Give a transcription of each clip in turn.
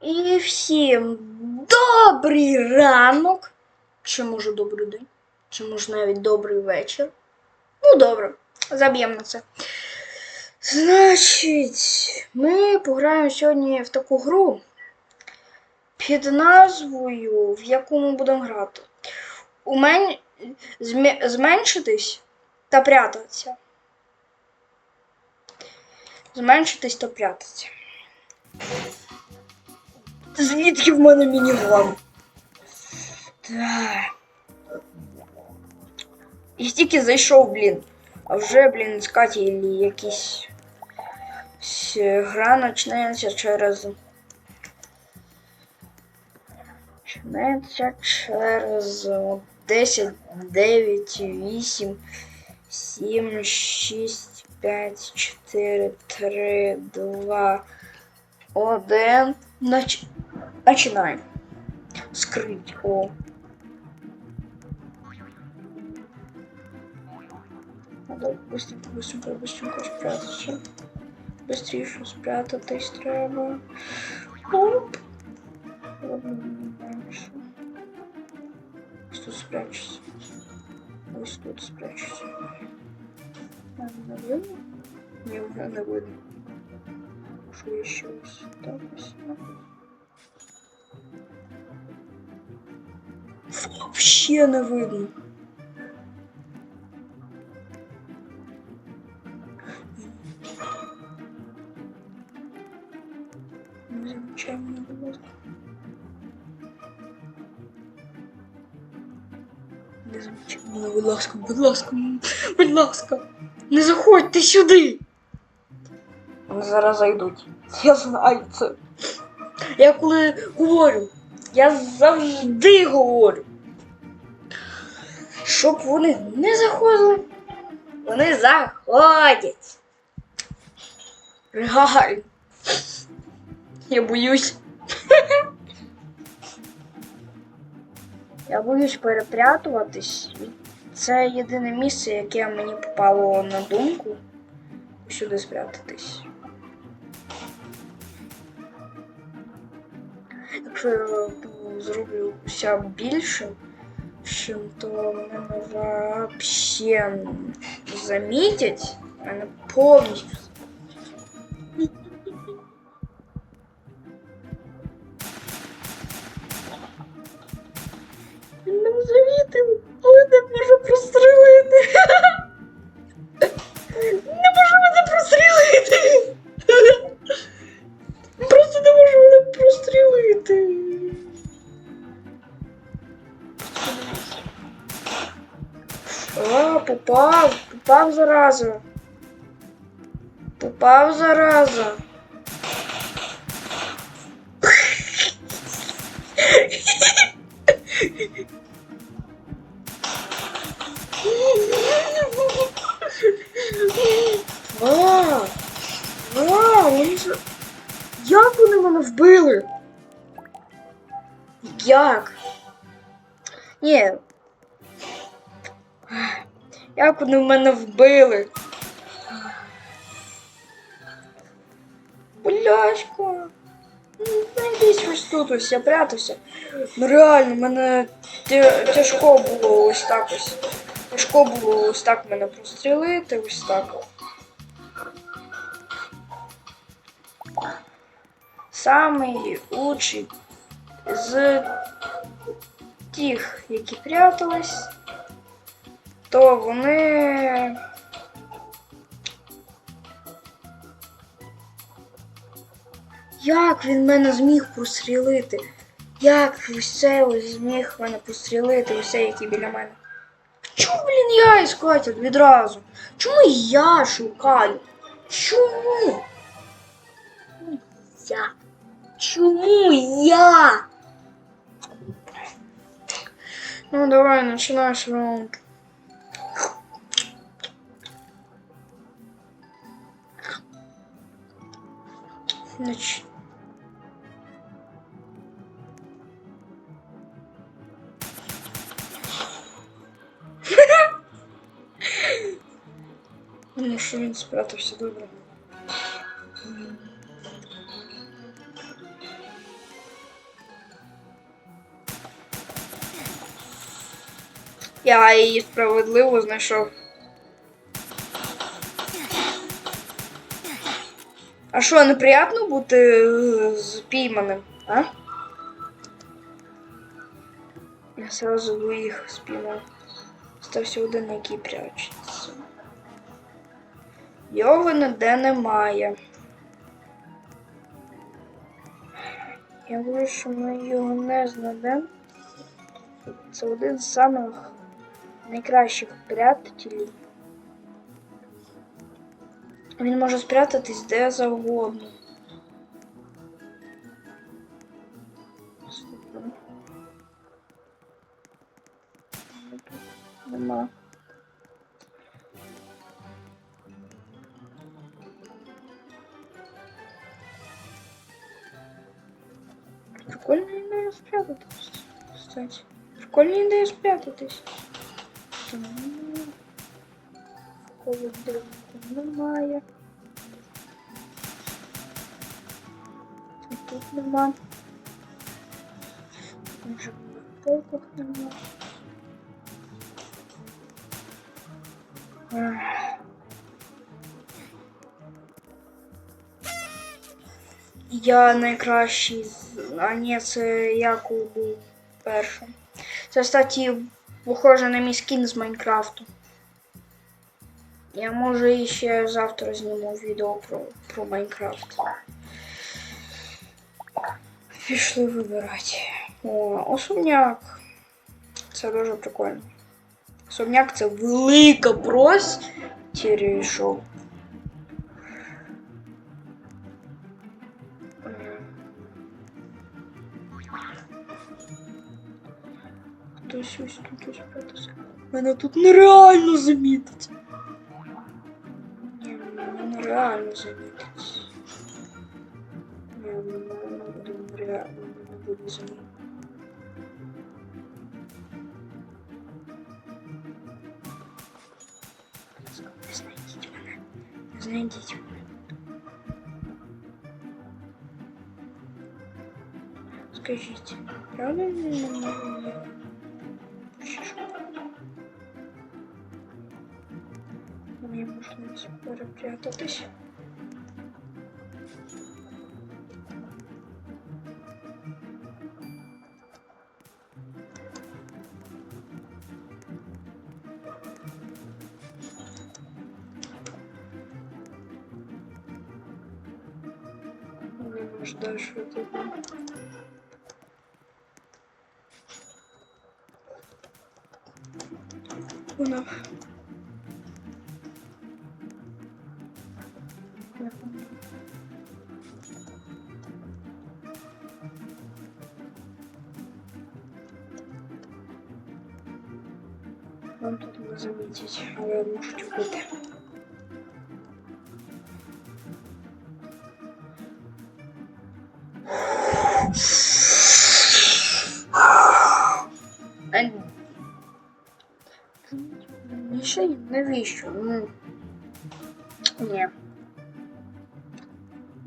І всім добрий ранок. Чи може добрий день? Чи може навіть добрий вечір? Ну, добре, заб'ємо на це. Значить, ми пограємо сьогодні в таку гру під назвою, в яку ми будемо грати. Умен... зме- Зменшитись та прятатися. Зменшитись та прятатися. Звідки в мене мініган? Так. І тільки зайшов, блін. А вже, блін, з Каті якісь гра починається через. Починається через 10, 9, 8, 7, 6, 5, 4, 3, 2, 1. Нач... Начинаем. Скрыть. О. Надо быстренько, быстренько, быстренько спрятаться. Быстрее еще спрятаться треба. Оп. Что спрячься? Ось тут спрячься. Наверное, мне уже надо будет. Что еще сюда посмотреть? Вообще не видно. Не замічай мене, будь ласка, будь ласка, будь ласка. Не заходьте сюди. Вони зараз зайдуть. Я знаю це. Я коли говорю, я завжди говорю. Щоб вони не заходили, вони заходять. Реально. Я боюсь. Я боюсь перепрятуватись. Це єдине місце, яке мені попало на думку. Сюди спрятатись. Якщо я ну, зроблю ся більшим, то мене вообще замітять. Мене повністю. Попав зараза. Попав зараза. Вони ж... Як вони мене вбили? Як? Ні. Як вони в мене вбили? Бляшко. Ну, Найдись ось тут ось, я прятався. Ну реально, мене тяжко було ось так ось. Тяжко було ось так мене прострілити, ось так. Самий лучший з тих, які прятались, то вони. Як він мене зміг прострілити? Як ось це ось зміг мене пострілити, цей, який біля мене? Чому, блін, я іскатель відразу? Чому я шукаю? Чому? Я. Чому я? Ну, давай, начинаешь раунд. Значит. Ну, що він спрятався добре. Я її справедливо знайшов. А що, неприємно бути е, спійманим, а? Я сразу двоїх спіймав. Стався один, який прячеться. Його ніде немає. Я говорю, що ми його не знайдемо. Це один з самих найкращих прятателів. Він може спрятатись де завгодно. Прикольно не идея спрятаться, кстати. Прикольно не идея спрятаться. Там Кого немає. Тут нема. Може в полках нема. Я найкращий. А ні, це Яков був першим. Це, кстати, похоже на мій скін з Майнкрафту. Я може ще завтра зніму відео про, про Майнкрафт. Пішли вибирати. О, особняк. Це дуже прикольно. Особняк це велика простір, що Хтось ось тут ось спрятався. Мене тут нереально замітить. реально заметить. Я думаю, реально буду заметить. Найдите Скажите, правда ли нормально? Böyle bir yerde Вам тут не замітять, але можуть вбити. А Мішень навіщо? Ну. Ні.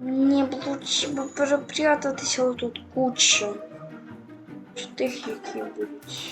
Мені б лучше б перепрятатися тут куча. Чи тих, які будуть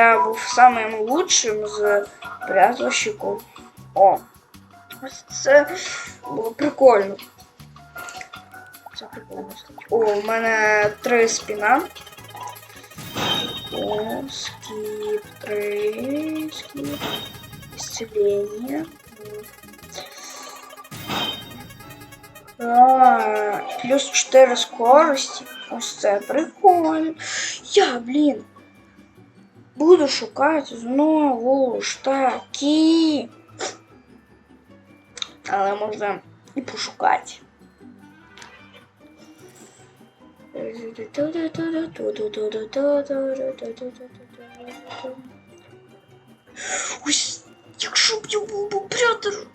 я був самим лучшим з прятощиків. О, це було прикольно. Це прикольно. О, у мене три спіна. О, скіп, три, скіп. Исцеление. А, плюс 4 скорості. Ось це прикольно. Я, блін. Буду шукати знову ж таки. Але можна і пошукати. Ось, якщо б я був оператор,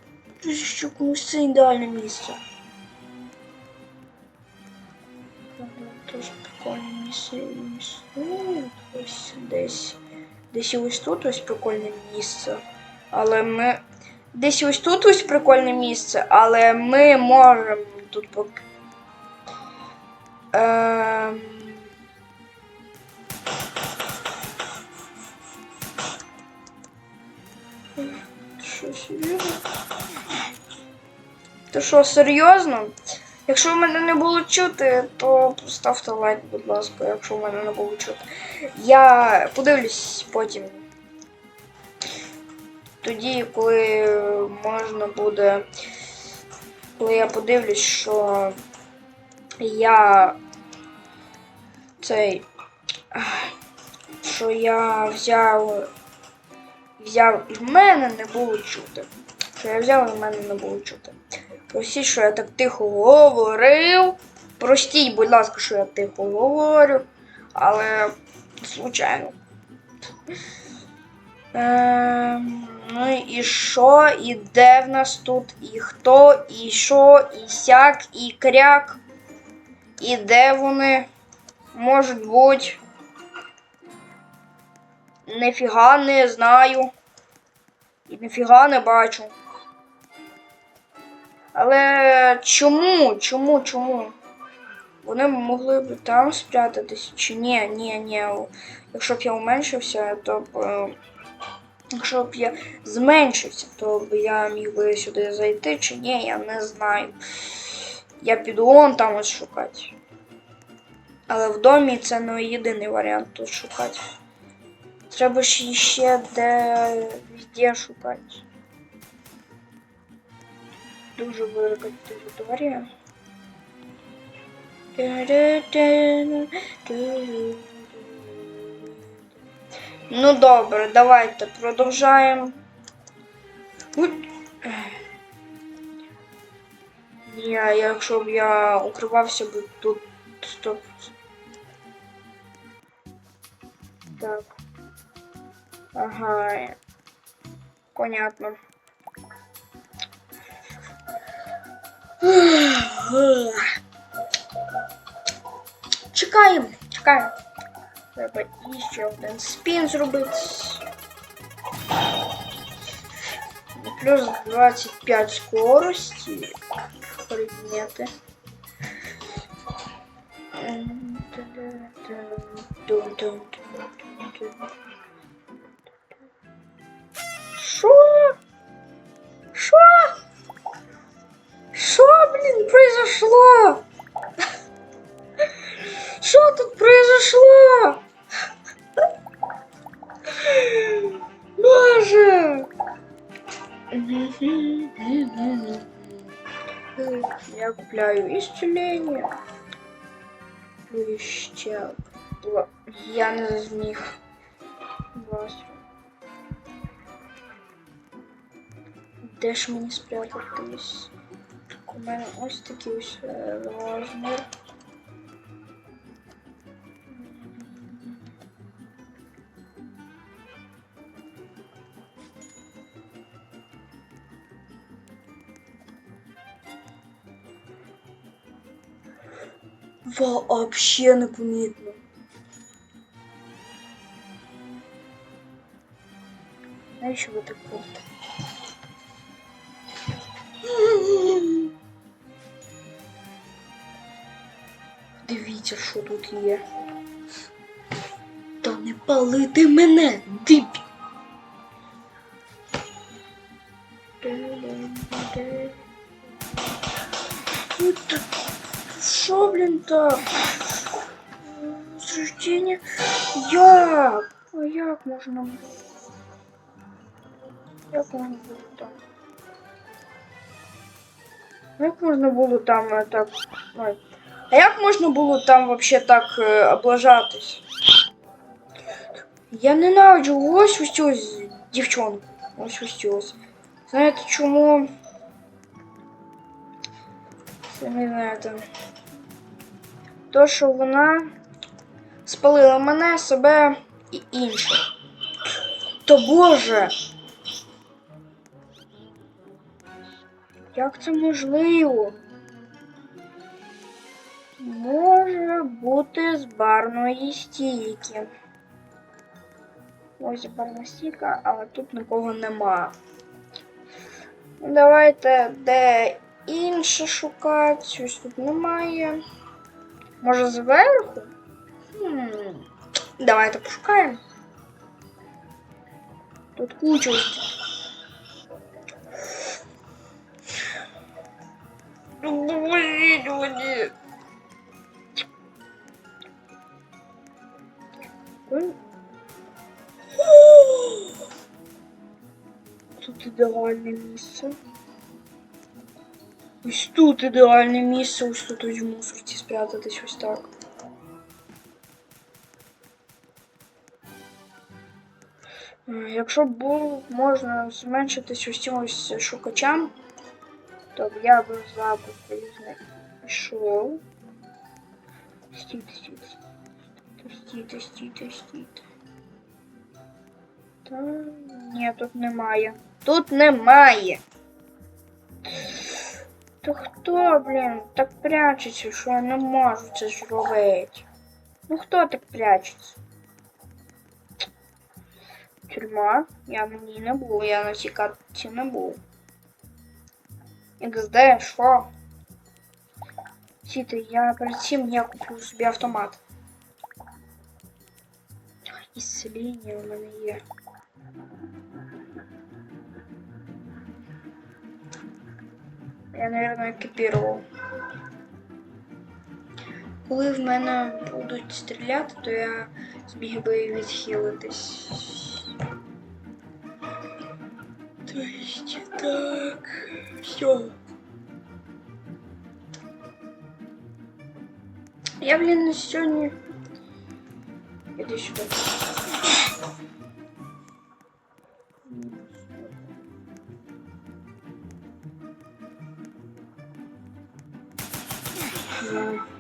то що комусь це ідеальне місце. Теж прикольне місце. Ну, ось десь. Десь ось тут ось прикольне місце. Але ми. Десь ось тут ось прикольне місце, але ми можемо тут поки. Ем... Що, серйозно? Ти що, серйозно? Якщо мене не було чути, то поставте лайк, будь ласка, якщо мене не було чути. Я подивлюсь потім. Тоді, коли можна буде. Коли я подивлюсь, що я цей. Що я взяв. Взяв і в мене не було чути. Що я взяв і в мене не було чути. Простіть, що я так тихо говорив. Простіть, будь ласка, що я тихо говорю. Але случайно. Ем, ну і що, і де в нас тут, і хто, і що, і сяк, і кряк. І де вони можуть бути. Нефіга не знаю. І нефіга не бачу. Але чому? Чому? Чому? Вони могли б там спрятатись чи ні, ні, ні. Якщо б я уменшився, то б. е, Якщо б я зменшився, то б я міг би сюди зайти чи ні, я не знаю. Я піду вон там ось шукати. Але в домі це не єдиний варіант тут шукати. Треба ж ще де везде шукати. Дуже велика територія. Ну добре, давайте продовжаємо. Ой. Ні, якщо б я укривався б тут. Стоп. Так. Ага. Понятно. Чекаємо, чекаємо. Треба іще один спін зробити. Плюс 25 скорості. Предмети. Що? Що? Купляю исцеление. Еще два. Я не зміг. Вас. Де ж мені спрятатись? У мене ось такий ось е, розмір. Вообще непомітно. Навіщо ви так робите? Дивіться, що тут є. Та не палити мене, диб. Було? Як можна було там? Як можна було там е, так. Ой. А як можна було там вообще так е, облажатись? Я ненавиджу ось ось ось дівчонку. Ось ось ось. Знаєте чому? Самі знаєте. то, що вона спалила мене, себе і інших. То Боже. Як це можливо? Може бути з барної стійки. Ось барна стійка, але тут нікого нема. Давайте де інше шукати. Щось тут немає. Може зверху? Хм. Давайте пошукаємо. Тут куча. ось- Допоможіть мені. Ой. Тут ідеальне місце. Ось тут ідеальне місце, ось тут ось в мусорці спрятатись ось так. Якщо б можна зменшитись ось шукачам, то я б не пішов. Стійте, стійте, стійте, стійте, стійте. Та ні, тут немає. Тут немає. То хто, блін, так прячеться, що я не можу це зробити? Ну хто так прячеться? Тюрма? Я на ній не був, я на цій картці не був. XD, що? Сіти, я перед цим я куплю собі автомат. Ісцеління у мене є. Я, наверное, екіпірував. Коли в мене будуть стріляти, то я зміг би відхилитись. То есть так. Все. Я, блін, сьогодні. Іди сюди. Да.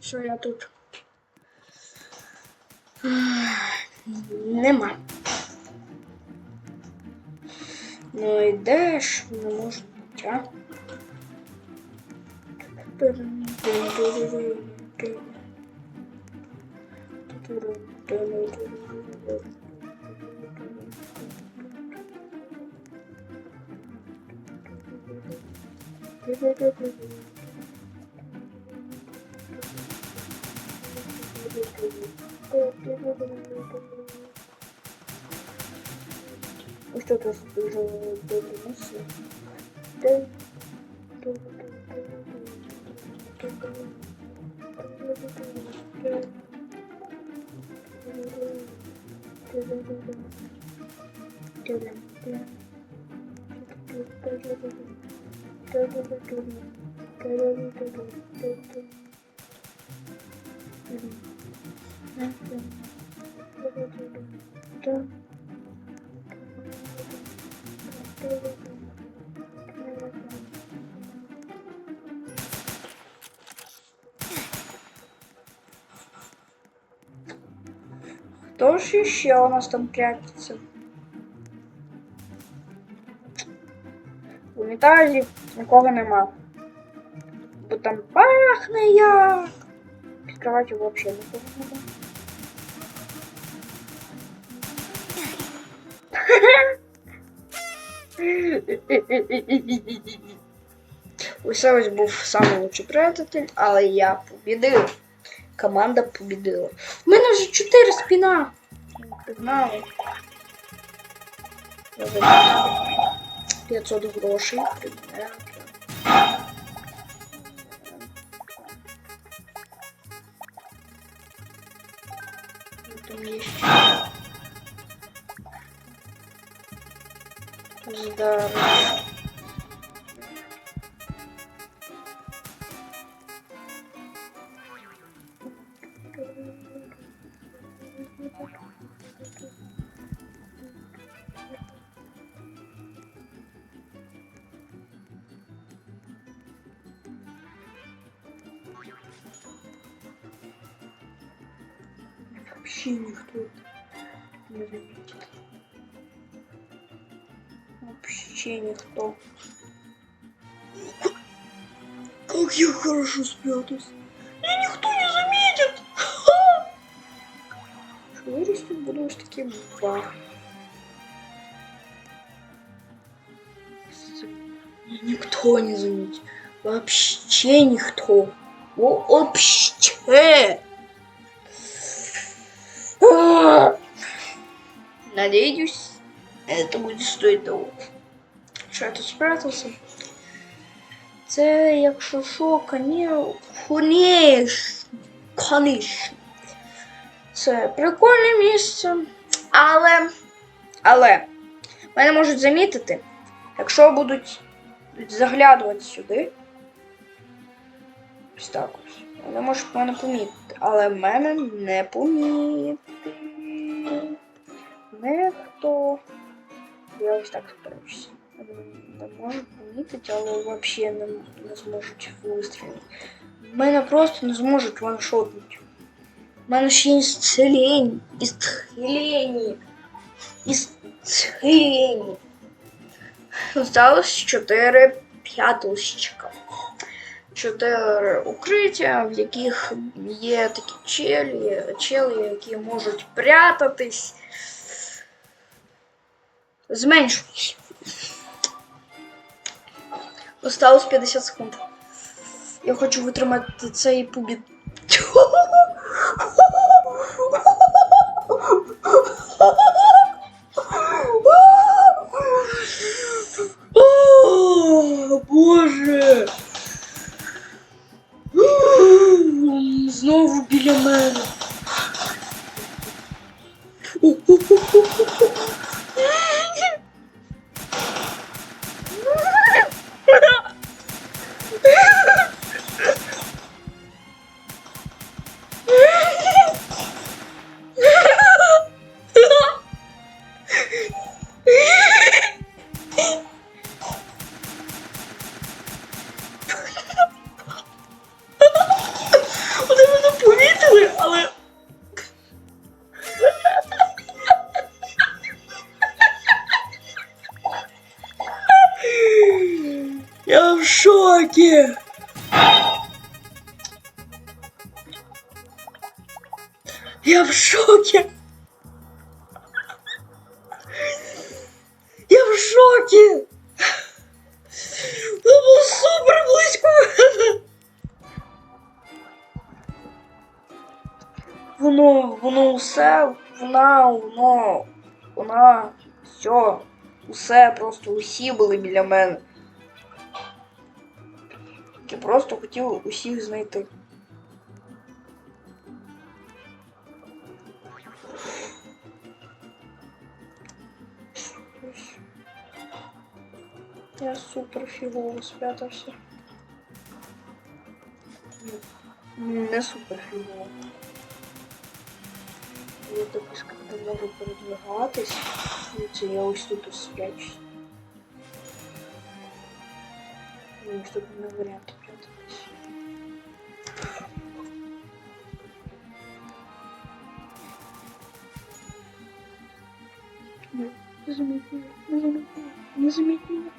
Що я тут? Нема. Ну йдеш, не може бути, а? Ось тут ось дуже добре місце. Де? Кто ж еще у нас там прячется? В унітазі нікого нема. Бо там пахне як. Відкривати взагалі нікого нема. Усе ось був лучший приятель, але я побідив. Команда побідила. У мене вже 4 спіна. знали. 500 грошей. Там есть. Здорово. Вообще никто не заметит. Вообще никто. Как я хорошо спрятался. Меня никто не заметит. Вырастет, буду уж таким бах. Никто не заметит. Вообще никто. Во- Вообще. Будет. Що я тут спрятався? Це, якщо що. Конечно. Конечно. Це прикольне місце. Але. Але. Мене можуть замітити, якщо будуть заглядувати сюди. Ось так ось. Вони можуть мене помітити, але мене не помітити. Ніхто. Я ось так спрячуся. Не можуть помітити, але взагалі не, не зможуть вистрілити. Мене просто не зможуть ваншотнути. У мене ще є ісцелення. Ісцелення. Ісцелення. Осталось 4 п'яточка. Чотири укриття, в яких є такі челі, чели, які можуть прятатись. Зменшуюсь. Осталось 50 секунд. Я хочу витримати цей пубіт. в шокі. Я в шокі. Це було супер близько. Воно, воно усе, вона, воно, вона, все, усе, просто усі були біля мене. Я просто хотів усіх знайти. Я супер фігово спрятався. Не супер фігово. Я також не можу передвигатись. Це я ось тут спрячусь. Ну, тут не варіант прятатись. Не заміть мене, не заміть мене, не заміть мене.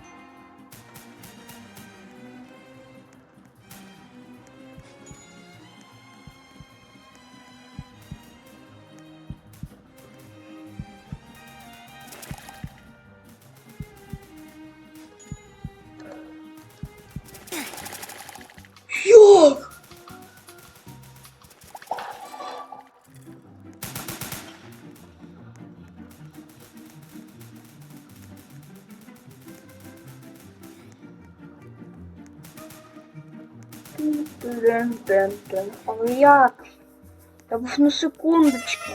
Тен-тен-тен. Але як? Та був на секундочку.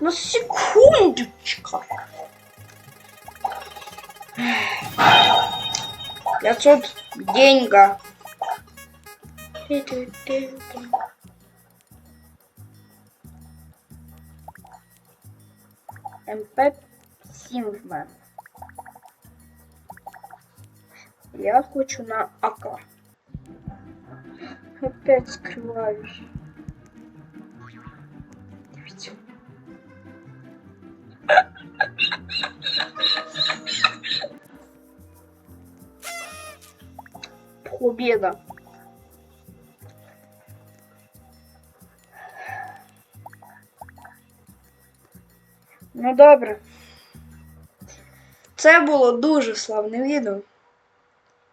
На секундочку. 500 деньга. МП-7 в мене. Я хочу на АК Опять скрываюсь. Дивіться. Победа. Ну добре. Це було дуже славне відео.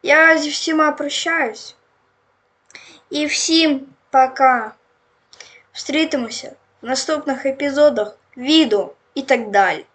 Я зі всіма прощаюсь. І всім пока. Встрітимося в наступних епізодах, відео і так далі.